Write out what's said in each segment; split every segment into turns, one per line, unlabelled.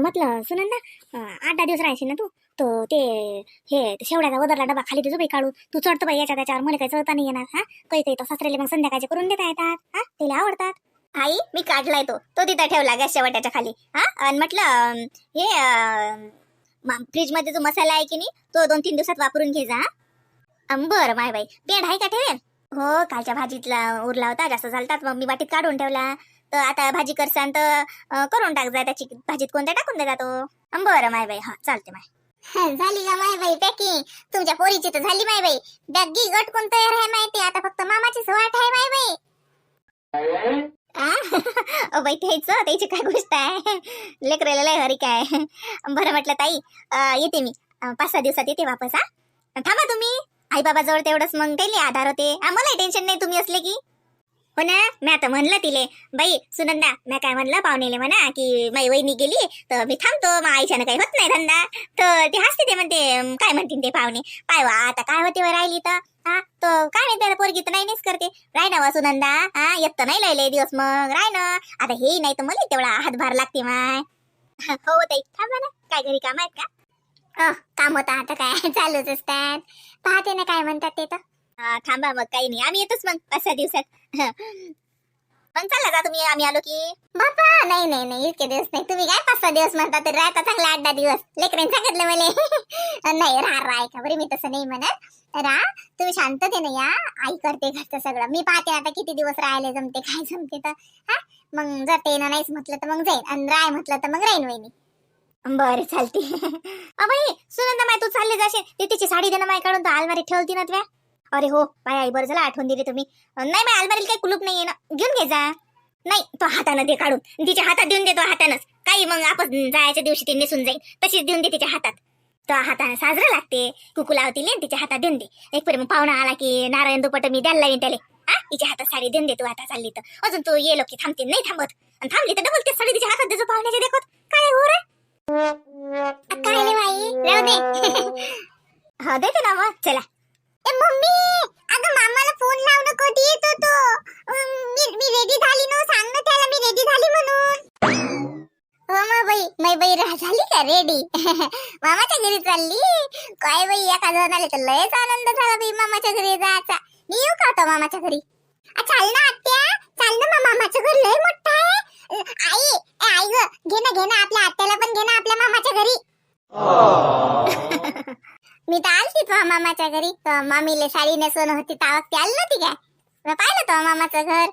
म्हटलं सुनन ना आठ दहा दिवस राहायचे ना तू? तो ते हे शेवड्याचा वदरला डबा खाली तुझं बाई काढू तू चढतो बाई याच्या त्याच्यावर मला काही चढता नाही येणार हा? काही काही तो सासऱ्याला मग संध्याकाळचे करून देता येतात हा? तिला आवडतात. आई मी काढलाय तो. तो तिथं ठेवला गॅस शेवट्याच्या खाली हा? आणि म्हटलं हे फ्रीजमध्ये जो मसाला आहे की नाही तो दोन तीन दिवसात वापरून घे जा बर बरं माय बाई. पेंड आहे का ठेवेल हो कालच्या भाजीतला उरला होता जास्त झालतात मग मी वाटीत काढून ठेवला. तर आता भाजी करसान तर करून टाक जा त्याची. भाजीत कोणत्या टाकून देता तो? बरं माय बाई. हा चालते माय. झाली का माय बाई? पॅकिंग तुमच्या पोरीची तर झाली माय बाई. बॅगी गट कोण तयार आहे माहिती आता फक्त मामाचीच वाट आहे माय बाई. बाई त्याचं? त्याची काय गोष्ट आहे? लेकराला लय हरी काय बरं म्हटलं ताई अं, येते मी. पाच सहा दिवसात येते वापस हा? थांबा तुम्ही. आई बाबा जवळ तेवढंच मग त्याला आधार होते. आम्हालाही टेन्शन नाही तुम्ही असले की. हो पण मी आता म्हणलं तिले बाई सुनंदा मी काय म्हणलं पाहुणेले म्हणा की माई वहिनी गेली तर मी थांबतो मग आईच्यानं काही होत नाही धंदा. तर ते हसते ते म्हणते काय म्हणतील ते पाहुणे? पाय वा आता काय होते व राहिली तर? हा तर काय नाही त्याला पोरगी तर नाही नाहीच करते. राय ना वा सुनंदा हा येत तर नाही लयले दिवस मग राय ना. आता हे नाही तर मला तेवढा हातभार लागते माय. हो ताई थांबा ना काय घरी काम आहेत का? काम होता आता काय चालूच असतात. पाहते ना काय म्हणतात ते तर. थांबा मग काही नाही आम्ही येतोच मग पाच सहा दिवसात. पण चालला का तुम्ही आम्ही आलो की. बापा नाही नाही नाही इतके दिवस नाही. तुम्ही काय पाच सहा दिवस म्हणता तर राहता चांगला आठ दहा दिवस. लेकरांनी सांगितलं मला. नाही राहा राय का बरे मी तसं नाही म्हणत. रा तुम्ही शांततेने या. आई करते घरचं सगळं. मी पाहते आता किती दिवस राहिले जमते काय जमते तर. हा? मग जर ते नाहीच म्हटलं तर मग जाईन. आणि राय म्हटलं तर मग राहीन वहिनी. बरं चालते अबाई सुनंदा माय तू चालले जाशील. ते तिची साडी देणं माय काढून तू अलमारी ठेवती ना त्या. अरे हो बाय आई बरं झालं आठवण दिली तुम्ही. नाही बाय अलमारीला काही कुलूप नाहीये ना. घेऊन घे जा. नाही तो हातानं दे काढून. तिच्या हातात देऊन देतो हातानंच. काही मग आपण जायच्या दिवशी ती नेसून जाईल तशीच देऊन दे तिच्या हातात. तो हातानं साजरा लागते. कुकू लावतील तिच्या हातात देऊन दे. एक परी मग पाहुणा आला की नारायण दुपट मी द्यायला लावीन त्याला. हा तिच्या हातात साडी देऊन दे तू आता चालली तर. अजून तू ये की थांबते नाही थांबत. आणि थांबली तर डबल ते साडी तिच्या हातात देतो पाहुण्याच्या देखत. काय हो रे काय रे बाई? राहू दे. हा देते ना मग. चला. ए मम्मी अगं मामाला फोन लाव ना कधी येतो तो अं, मी मी रेडी झाली ना सांग ना त्याला मी रेडी झाली म्हणून. हो मग बाई मै बाई रा- झाली का रेडी मामाच्या घरी चालली? काय बाई जणाला तर लयच आनंद झाला बाई मामाच्या घरी जायचा. मी येऊ का आता मामाच्या घरी? आ, चाल ना आत्या चाल ना मग मामाचं घर लय मोठं आहे. अं, आई ए, आई ग घे ना घे ना आपल्या आत्याला पण घे ना आपल्या मामाच्या घरी. मी तर आलती तुझ्या मामाच्या घरी. तर मामीले साडी नेसून होती तावक ती आली नव्हती काय? मी पाहिलं तो मामाचं घर.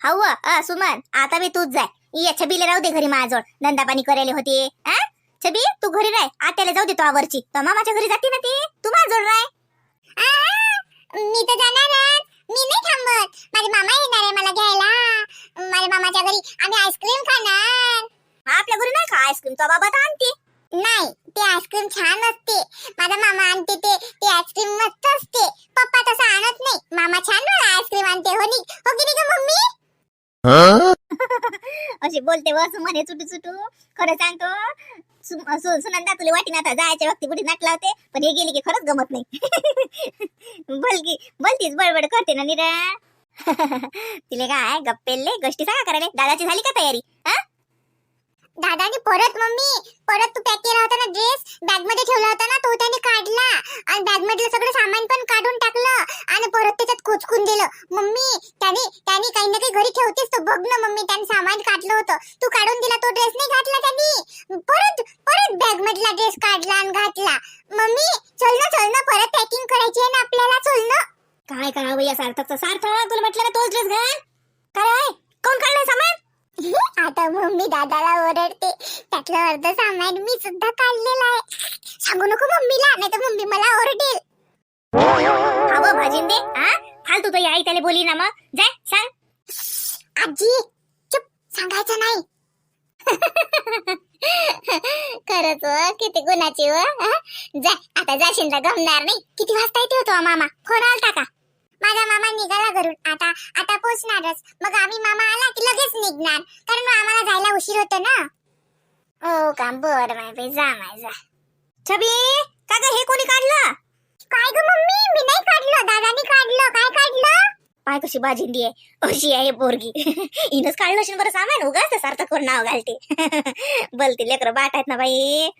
हव अ सुमन आता मी तूच जाय. ये छबीले राहू दे घरी माझ्याजवळ. धंदा पाणी करायला होती. हा छबी तू घरी राह आत्याला जाऊ दे तो आवरची तो मामाच्या घरी जाते ना ती? तू माझ्याजवळ राह मी तर जाणारच मी नाही थांबत. माझे मामा येणार आहे मला घ्यायला. माझ्या मामाच्या घरी आम्ही आईस्क्रीम खाणार. आपल्या घरी नाही का आईस्क्रीम तो बाबा तर आणते. नाही ते आईस्क्रीम छान असते. माझा मामा आणते ते ते आईस्क्रीम मस्त असते. पप्पा तसं आणत नाही. मामा छान आईस्क्रीम आणते हो नी. हो की नाही गं मम्मी? अशी बोलते बस म्हणे चुटू चुटू खरं सांगतो सु- सु- सुनंदा तुला वाटी आता जायच्या वक्ती कुठे नाट होते पण हे गेली की खरंच गमत नाही. बोलकी बोलतीच बडबड करते ना निरा. तिले काय गप्पेले गोष्टी सांगा करायला. दादाची झाली का तयारी? हा दादाने परत मम्मी परत तू पॅक केला होता ना ड्रेस बॅगमध्ये ठेवला होता ना तो त्याने काढला. आणि बॅग मधलं सगळं सामान पण काढून टाकलं आणि परत त्याच्यात कोचकून दिलं. मम्मी त्याने त्याने काही ना काही घरी ठेवतेस तो. बघ ना मम्मी त्याने सामान काढलं होतं. तू काढून दिला तो ड्रेस नाही घातला त्यांनी. परत परत बॅग मधला ड्रेस काढला आणि घातला. मम्मी चल ना चल ना परत पॅकिंग करायची आहे ना आपल्याला. चल ना. काय करावं या सार्थकचं? सार्थक तुला म्हटलं तोच ड्रेस घाल काय कोण काढलाय सामान आता मम्मी दादाला ओरडते. त्यातलं अर्ध सामान मी सुद्धा काढलेलं आहे. सांगू नको मम्मीला नाही तर मम्मी मला ओरडेल. हवं भाजिंदे हा फालतू तो आई त्याला बोली ना मग. जाय सांग. आजी चुप. सांगायचं नाही. खरंच व किती गुणाची व जा आता जाशील गमणार नाही. किती वाजता येते होतो मामा? फोन आलता का? माझा मामा निघाला घरून. आता आता पोहोचणारच मग आम्ही मामा आला की लगेच निघणार. कारण आम्हाला जायला उशीर होतो ना. हो का? बर माय बाई जा माय जा. छबी का ग हे कोणी काढलं? काय ग मम्मी? मी नाही काढलं. दादानी काढलं. काय काढलं? पाय कशी बाजिंदी आहे. अशी आहे पोरगी. हिनच काढलं असेल बरं सामान. उगाच सार्थक कोण नाव घालते. बलते लेकर बाट आहेत ना बाई.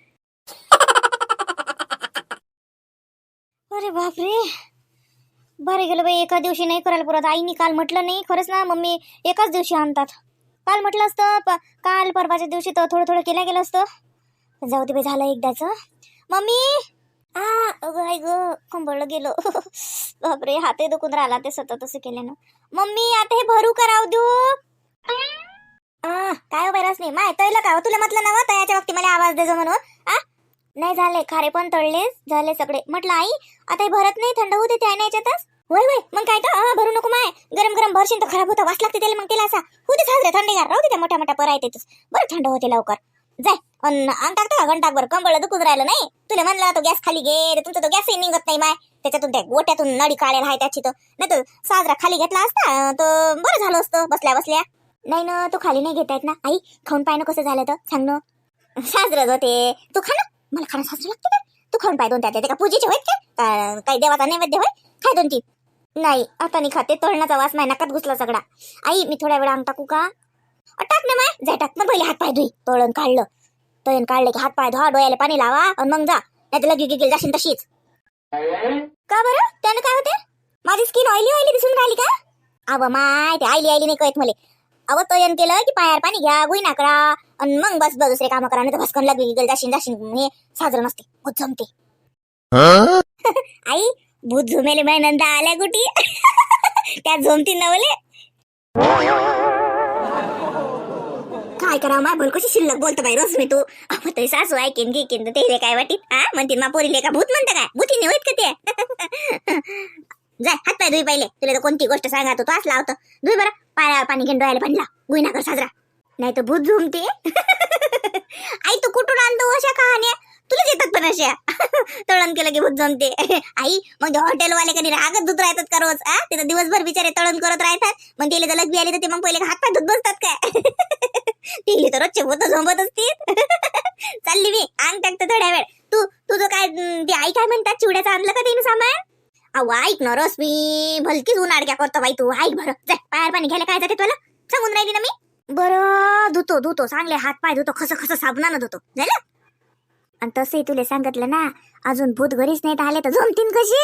अरे बापरे. बरं गेलं बाई एका दिवशी नाही करायला पुरत. आईनी काल म्हटलं नाही खरंच ना मम्मी एकाच दिवशी आणतात. काल म्हटलं असतं प- काल परवाच्या दिवशी तर थोडं थोडं केलं गेलं असतं. जाऊ दे बाई झालं एकदाच. मम्मी! आ अगं आई ग कंबळलं गेलो. बापरे हातही दुखून राहिला ते सतत असं केल्यानं. मम्मी आता हे भरू कराव देऊ? आ, काय हो बरंच नाही. माय तळलं का हो? तुला म्हटलं ना हो, तयाच्या बाबतीत मला आवाज देजो म्हणून. आ? नाही झाले खारे पण तळले झाले सगळे. म्हटलं आई आता हे भरत नाही थंड होते त्या नाही याच्यात वय वय मग काय तर? भरू नको माय. गरम गरम भरशीन तर खराब होता. वास लागते त्याला मग त्याला असा. होते साजरे थंडीगार राहू दे त्या मोठ्या मोठ्या परा येतेच बरं थंड होते लवकर. जाय. अन अंग टाकतो का घंटाक बरं कंबळ दुखून राहिलं नाही. तुला म्हणलं तो गॅस खाली घे. तुमचा तो गॅसही निघत नाही माय. त्याच्यातून त्या गोट्यातून नडी काढेल आहे त्याची तो नाही तर साजरा खाली घेतला असता तो बरं झालं असतं बसल्या बसल्या. नाही ना तो खाली नाही घेता येत ना. आई खाऊन पाय ना कसं झालं तर. सांग ना. साजरं होते. तू खा ना. मला खाणं साजरं लागते का? तू खाऊन पाय दोन त्या का? पूजेचे होत का- काही देवाचा नैवेद्य होय? खाय दोन तीन. नाही आता नाही खाते तळणाचा वास नाही नकात घुसला सगळा. आई मी थोड्या वेळा अंग टाकू का? टाक ना माय. जाय टाक. पण पहिले हात पाय धुई. तळण काढलं. तळण काढलं की हात पाय धुवा डोळ्याला पाणी लावा आणि मग जा. नाही तर लगी गिगेल जाशील तशीच. का बरं? त्यानं काय होते? माझी स्किन ऑइली ऑइली दिसून राहिली का? अव माय ते आयली आयली नाही कळत मले. अव तयन केलं की पायावर पाणी घ्या गुईना करा आणि मग बस बस दुसरे काम करा नाही तर भस्कन लगी गिगेल जाशील जाशील हे साजरं नसते जमते. आई भूत झोमेले माय नंदा आल्या कुठी? त्या झोमती नवले. काय करावं माय बोल कशी शिल्लक बोलतो बाई रोज मी तू अहो तरी सासू आहे घेकेन तर ते काय वाटीत हा? म्हणतील मा पोरीले का भूत म्हणतं काय? भूतीने होईत का ते? जाय हात पाय धुई पहिले. तुला तर कोणती गोष्ट सांगा तू असला होता. धुई बरं. पायावर पाणी घेऊन डोळ्याला पाणी लाव. गुन्हा कर साजरा. नाही तर भूत झुमते. आई तू कुठून आणतो अशा कहाण्या? तुलाच येतात पण अशा. तळण केलं की भूत जमते आई मग हॉटेलवाले कधी रागत दूध राहतात का रोज आ? ते तर दिवसभर बिचारे तळण करत राहतात. मग त्याला जलद बी आली तर ते मग पहिले हात पाय धुत बसतात काय तिले तर रोजचे भूत झोंबत असतील. चालली मी आण टाकतो थोड्या वेळ. तू तुझं काय ते आई काय म्हणतात? चिवड्याचं आणलं का तिने सामान अहो ऐक ना रस मी भलकीच उन्हाडक्या करतो बाई तू. ऐक बरं. जा पायावर पाणी घ्यायला काय जाते तुला? सांगून राहिली ना मी? बरं धुतो धुतो. चांगले हात पाय धुतो खस खस साबणानं धुतो. झालं? आणि तसे तुले सांगितलं ना अजून भूत घरीच नाही आले तर जमतीन कशी?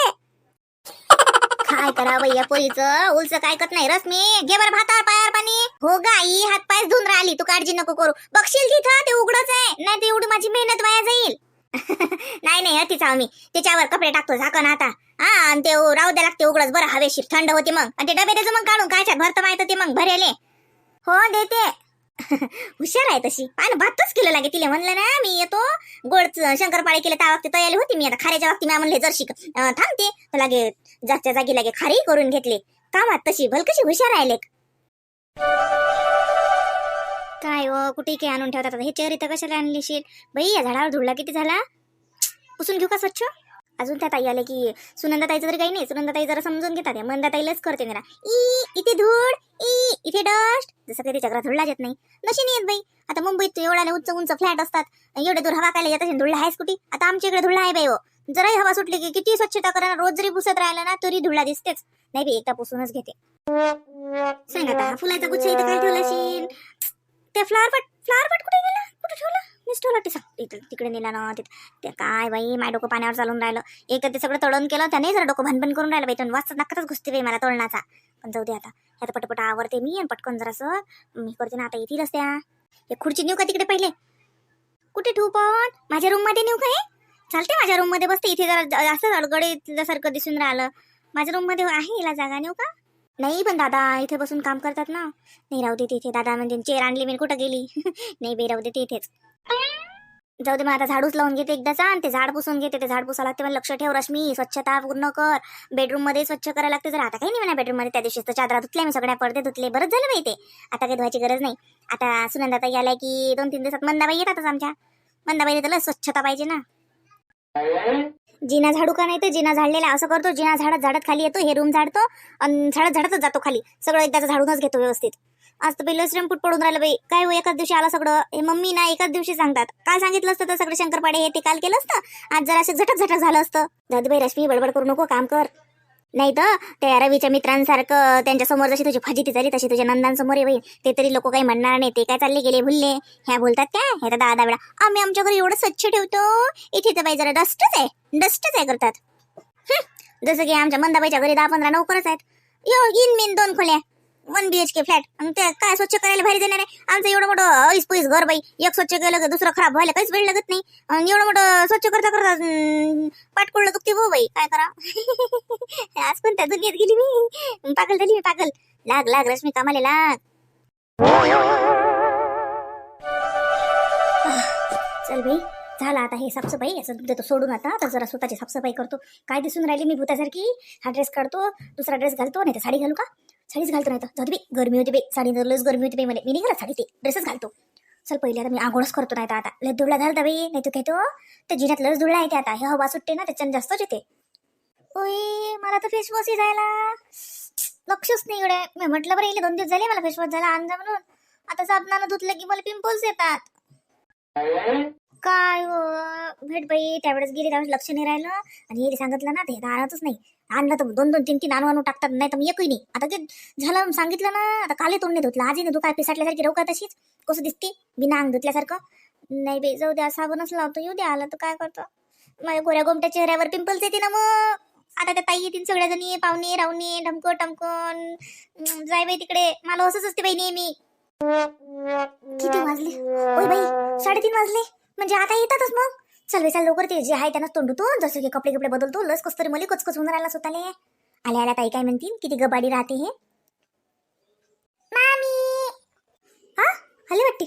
काय करा बाई या पोरीचं? उलच काय करत नाही रस मी. घे बरं भातावर पायावर पाणी. हो गाई हात पाय धुवून राहिली. तू काळजी नको करू. बघशील तिथं? ते उघडच आहे. नाही तर एवढी माझी मेहनत वाया जाईल. नाही नाही अतिच मी त्याच्यावर कपडे टाकतो झाकण आता. हा आणि ते राहू द्या लागते उघडच. बरं हवेशीर थंड होते मग. आणि ते डबे त्याचं मग काढून. कायच्यात भरतं माहीत ते मग भरेले. हो देते. हुशार आहे तशी. पान भातच केलं लागे तिला म्हणलं ना मी येतो. गोड शंकरपाळे केलं त्या वक्ती तयारी होती मी आता खाऱ्याच्या वक्ती मी म्हणले जर शिक थांबते. तर लागे जागच्या जागी लागे खारी करून घेतले. कामात तशी भलकशी हुशार आहे लेक. काय व कुठे काय आणून ठेवतात? हे चेअर इथं कशाला आणली शीट बाई या झाडावर धुडला किती झाला? पुसून घेऊ का स्वच्छ? अजून त्या ताई आले की सुनंदा ताईचं तरी काही नाही सुनंदा ताई जरा समजून घेतात. या मंदा ताईलाच करते ना ई इथे धूळ ई इथे डस्ट जसं काही त्याच्या धुळला येत नाही. नशी नाही येत बाई. आता मुंबईत एवढ्या उंच उंच फ्लॅट असतात. एवढे दूर हवा काय येत धुळला आहेस कुठे? आता आमच्या इकडे धुळला आहे बाई हो. जराही हवा सुटली की किती स्वच्छता करा रोज जरी पुसत राहिला ना तरी धुळला दिसतेच. नाही बाई एकदा पुसूनच घेते. सांग आता फुलाचा गुच्छ इथे काय ठेवला असेल? ते फ्लावर पट पट कुठे गेला? कुठे ठेवला? मीच ठेवलं ते सांग इथं तिकडे नेला ना ते काय बाई माय डोकं पाण्यावर चालून राहिलं. एक तर ते सगळं तळण केलं त्याने जरा डोकं भनभन करून राहिलं बाई. वाजता नक्कतच घुसते बाई मला तळणाचा. पण जाऊ दे आता. ह्यात पटपट आवरते मी आणि पटकन जरासं मी करते ना आता येतीलच त्या हे खुर्ची नेऊ का तिकडे पहिले? कुठे ठेवू पण? माझ्या रूममध्ये नेऊ का हे? चालते माझ्या रूममध्ये बसते. इथे जरा जा- जास्त अडगडीसारखं दिसून राहिलं. माझ्या रूममध्ये आहे हिला जागा नेऊ का? नाही पण दादा इथे बसून काम करतात ना. नाही राहू दे तिथे. दादा म्हणजे चेअर आणली मी कुठं गेली? नाही बे राहू दे इथेच जाऊ दे मग आता झाडूच लावून घेते एकदाचा आणि ते झाड पुसून घेते ते झाड पुसा लागते. मला लक्ष ठेव रश्मी. स्वच्छता पूर्ण कर. बेडरूममध्ये स्वच्छ करायला लागते जर. आता काही नाही म्हणा बेडरूममध्ये. त्या दिवशी तर चादरा धुतल्या मी. सगळ्या पडदे धुतले. बरंच झालं बाई ते. आता काही धुवायची गरज नाही. आता सुनंदाताई आल्या की दोन तीन दिवसात मंदाबाई येतातच आमच्या. मंदाबाई तर स्वच्छता पाहिजे ना. जिना झाडू का नाही तर जिना झाडलेला असं करतो जिना झाडत झाडत खाली येतो हे रूम झाडतो आणि झाडत झाडतच जातो खाली. सगळं एकदाच झाडूनच घेतो व्यवस्थित. आज तर पहिलं श्रमपूट पडून राहिलं बाई. काय हो एकाच दिवशी आला सगळं? हे मम्मी ना एकाच दिवशी सांगतात. काल सांगितलं असतं तर सगळं शंकरपाडे हे ते काल केलं असतं? आज जरा असं झटक झटक झालं असतं. दादूबाई रश्मी बडबड करू नको काम कर. नाही तर त्या रवीच्या मित्रांसारखं त्यांच्यासमोर जशी तुझी फजिती झाली तशी तुझ्या नंदांसमोर येईल ते तरी लोक काही म्हणणार नाही ते काय चालले गेले भुलले. ह्या बोलतात काय? हे तर दहा दहा वेळा आम्ही आमच्या घरी एवढं स्वच्छ ठेवतो. इथे तर बाई जरा डस्टच आहे. डस्टच आहे करतात. हं, जसं की आमच्या मंदाबाईच्या घरी दहा पंधरा नोकरच आहेत. यो इन मिन दोन खोल्या. One B H K flat ते काय स्वच्छ करायला भारी देणार आहे? आमचं एवढं मोठं ऐस पैस घर बाई. एक स्वच्छ केलं की दुसरं खराब व्हायला काहीच वेळ लागत नाही. आणि एवढं मोठं स्वच्छ करता करता अं, पाठ पडलं दुखते हो बाई. काय करा? आज पण त्या दुनियेत गेली मी? पागल झाली मी पागल. लाग लाग रश्मी कामाले लाग. चल बाई. झाला आता हे साफसफाई. असं देतो सोडून आता. आता जरा स्वतःची साफसफाई करतो. काय दिसून राहिली मी भूतासारखी? हा ड्रेस काढतो दुसरा ड्रेस घालतो नाही तर साडी घालू का? साडीच घालतो नाही तर. बी गरमी होती बे साडी लस गरमी होती बे मला. मी नाही घालत साडी ते ड्रेसच घालतो. चल पहिले आता मी आंघोळच करतो नाही तर आता. लस धुळा घालता बे नाही तू घेतो तो? जिन्यात लस आहे येते आता. हे हवा सुटते ना त्याच्यानं जास्तच येते. ओय मला तर फेस वॉश जायला लक्षच नाही एवढे मी म्हटलं बरं इले दोन दिवस झाले मला फेस वॉश झाला आणजा म्हणून. आता साबणानं धुतलं की मला पिंपल्स येतात. काय हो? भेट बाई त्यावेळेस गेली त्यावेळेस लक्ष नाही राहिलं. आणि हे सांगितलं ना ते राहतच नाही. आणलं तर दोन दोन तीन तीन आणू आणू टाकतात नाही तर मी एकही नाही. आता ते झालं सांगितलं ना आता काले तोंड नाही धुतलं. आजही नाही तू काय पिसाटल्यासारखी राहू का तशीच. कसं दिसते? बिना अंग धुतल्यासारखं. नाही बाई जाऊ द्या साबणच लावतो. येऊ द्या आला तर काय करतो? माझ्या गोऱ्या गोमट्या चेहऱ्यावर पिंपल्स येते ना मग. आता त्या ताई येतील सगळ्या जणी पाहुणे रावणे ढमको टमकोन जाय बाई तिकडे. मला असंच असते बाई नेहमी. किती वाजले? ओय बाई साडेतीन वाजले. म्हणजे आता येतातच मग. चल चल लवकर ते जे आहे त्यांनाच तोंडतो जसं की कपडे कपडे बदलतो लस कस तरी मला कचकच होऊन राहिला स्वतःले. आल्या आल्या ताई काय म्हणतील? किती गबाडी राहते हे? मामी! हा? आले वाटते?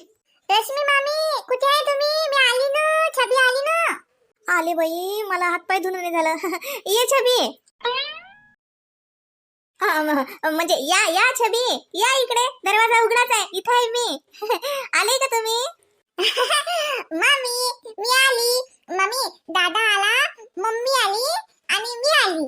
रश्मी मामी कुठे आहे तुम्ही? मी आली ना. छबी आली ना. आले बाई मला हात पाय धुणं नाही झालं. ये छबी. म्हणजे या या छबी. या इकडे. दरवाजा उघडाच आहे. इथं आहे मी. आले का तुम्ही? मामी मी आली. मम्मी दादा आला. मम्मी आली आणि मी आली.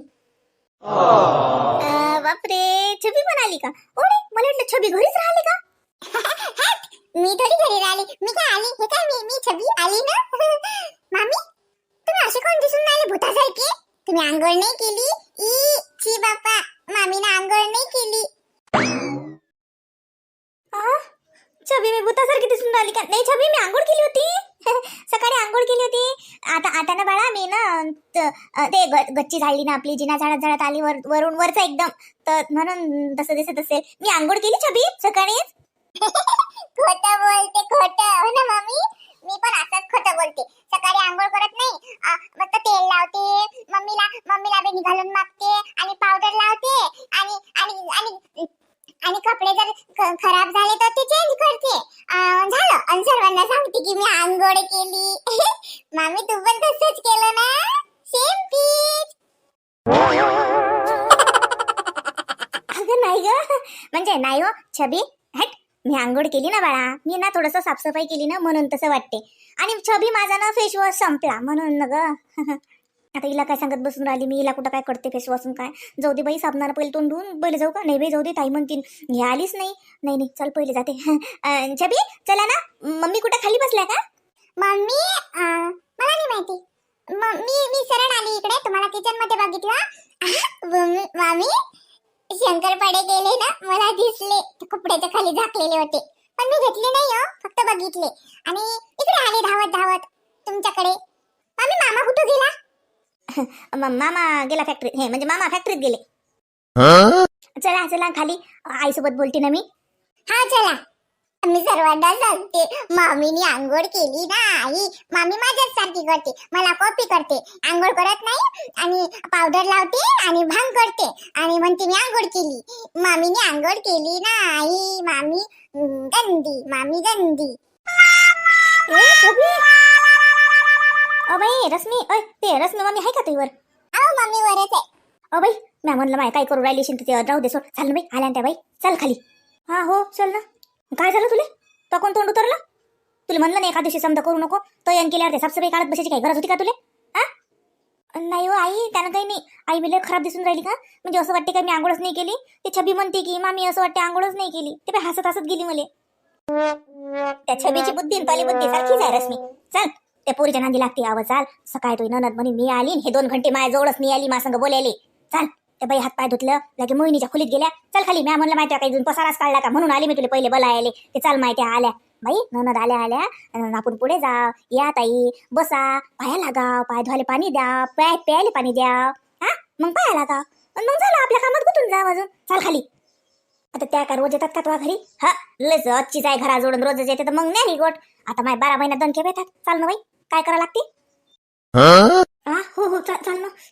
अं, बापरे छबी पण आली का? ओढे मला वाटलं छबी घरीच राहिली का? मी थोडी घरी राहिली. मी काय आली? हे काय मी मी छबी आली ना? मामी तुम्ही असे कोण दिसून राहिले भूतासारखे? तुम्ही आंघोळ नाही केली? ई छी बापा मामीने आंघोळ नाही केली. छबी मी भूतासारखी दिसून राहिली का? नाही छबी मी आंघोळ केली होती? सकाळी आंघोळ केली होती. आता आता ना बाळा मी ना ते गच्ची झाडली ना आपली जिना झाडात झाडात आली वर वरून वरचा एकदम. तर म्हणून तसं दिसत असेल. मी आंघोळ केली छबी सकाळीच? खोटं बोलते खोटं. केली ना बाळा? मी ना थोडस साफसफाई केली ना म्हणून तसं वाटते. आणि छबी माझा ना फेस वॉश संपला म्हणून ना ग. आता हिला काय सांगत बसून राहिली मी? हिला कुठं काय करते फेस वॉशून काय? जाऊ दे बाई साबणाला पहिले तोंड धुवून पहिले जाऊ का? नाही बाई जाऊ दे ताई म्हणतील. हे आलीच नाही. नाही नाही चल पहिले जाते. छबी चला ना. मम्मी कुठं? खाली बसल्या का? मम्मी मला नाही माहिती. मी मी सरळ आली इकडे. तुम्हाला किचनमध्ये बघितलं. मामी शंकरपाडे गेले ना? मला दिसले. ते कपड्याच्या खाली झाकलेले होते. पण मी घेतले नाही हो. फक्त बघितले. आणि इकडे आले धावत धावत. तुमच्याकडे. मामी मामा कुठं गेला? मामा गेला फॅक्टरीत हे म्हणजे मामा फॅक्टरीत गेले. चला चला खाली. आईसोबत बोलते ना मी. हा चला. मी सर्वांना सांगते मामीनी आंघोळ केली ना आई मामी माझ्याच सारखी करते मला कॉपी करते आंघोळ करत नाही आणि पावडर लावते आणि भांग करते आणि म्हणते मी आंघोळ केली. मामीने आंघोळ केली ना आई मामी गंदी मामी गंदी. बाई रश्मी अय ते रश्मी मम्मी आहे का तुझीवर अहो मम्मी वरच आहे. अ बाई मॅ म्हणलं माय काय करू राहिली शिंत ते राहू दे सोड. चाल ना बाई आल्या त्या बाई. चल खाली. हा हो चल ना. काय झालं तुले? तो कोण तोंड उतरलं? तुला म्हणलं नाही एका दिवशी समजा करू नको? तो यान केल्यावर ते साफसफाई काढत बसायची काय गरज होती का तुले? हा? नाही हो आई त्यानं काही नाही. आई बिले खराब दिसून राहिली का? म्हणजे असं वाटते का मी आंघोळच नाही केली? ते छबी म्हणते की मामी असं वाटते आंघोळच नाही केली. ते पण हसत हसत गेली मले. त्या छबीची बुद्धी पाली बुद्धी सारखीच आहे रश्मी. चल त्या पोरीच्या नांदी लागते आवाज चाल. सकाळी तो ननद म्हणे मी आली हे दोन घंटे माझ्या जवळच मी आली मासंग बोलायले. चाल. त्या बाई हात पाय धुतलं लगे मोहिनीच्या खोलीत गेल्या. चल खाली म्या म्हणलं माहिती काही पसाराच काढला का? म्हणून आली मी तुला पहिले बोलायले. ते चल माहिती आल्या. बाई ननद आल्या आल्या. आपण पुढे जा या ताई बसा. पाया लागाव पाय धुवायला पाणी द्या. पाय प्यायला पाणी द्या. हा? मग पाया लागाव. मग झालं आपल्या कामात गुतून जा अजून? चाल खाली. आता त्या का रोज येतात का तुझ्या घरी? हा लस अच्छीच आहे घरा जोडून रोजच येते तर मग नाही गोट. आता माय बारा महिन्यात दोन खेप येतात चाल ना बाई काय करा लागते? हा? हो हो चाल.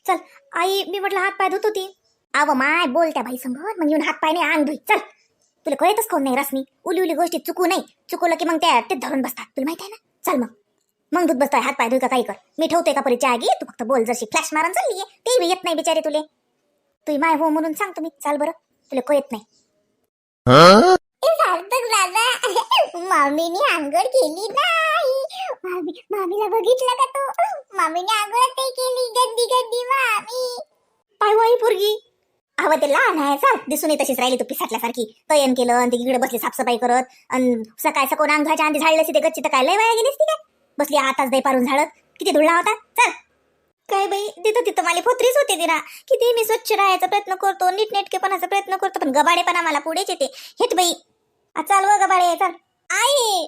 चाल आई मी म्हटलं हात पाय धुत होती. अव माय बोल त्या बाई संग. मग येऊन हात पाय नाही अंग धुई. चल. तुला कळतच खाऊन नाही रसनी उली उली गोष्टी चुकू नाही चुकवलं की मग त्या ते धरून बसतात. तुला माहिती आहे ना? चल मग. मग दूध बसतोय हात पाय धुई का काही कर. मी ठेवतोय का परी घे तू फक्त बोल जशी फ्लॅश मारून चालली ते बी येत नाही बिचारे तुले. तुही माय हो म्हणून सांग तुम्ही. चाल बरं. तुला कळत नाही. मामीने आंघोळ केली नाही. मामी मामीला बघितलं का तू? मामीने आंघोळ ते केली गंदी गंदी मामी पाय पोरगी. अहो ते लहान आहे चाल. दिसून येत तशीच राहिली तू पिसाटल्यासारखी. तयन केलं आणि ती इकडे बसली साफसफाई करत. आणि सकाळ कोण अंगाच्या आधी झाडलं ते गच्ची तर काय लय वाया गेलीस ती काय? बसली आताच दही पारून झाडत. किती धुळला होता. चल. काय बाई तिथं तिथं मला फोत्रीच होते तिला किती मी स्वच्छ राहायचा प्रयत्न करतो नीटनेटकेपणाचा प्रयत्न करतो पण गबाडेपणा मला पुढेच येते. हेत बाई. चाल व गबाडे चाल. आई!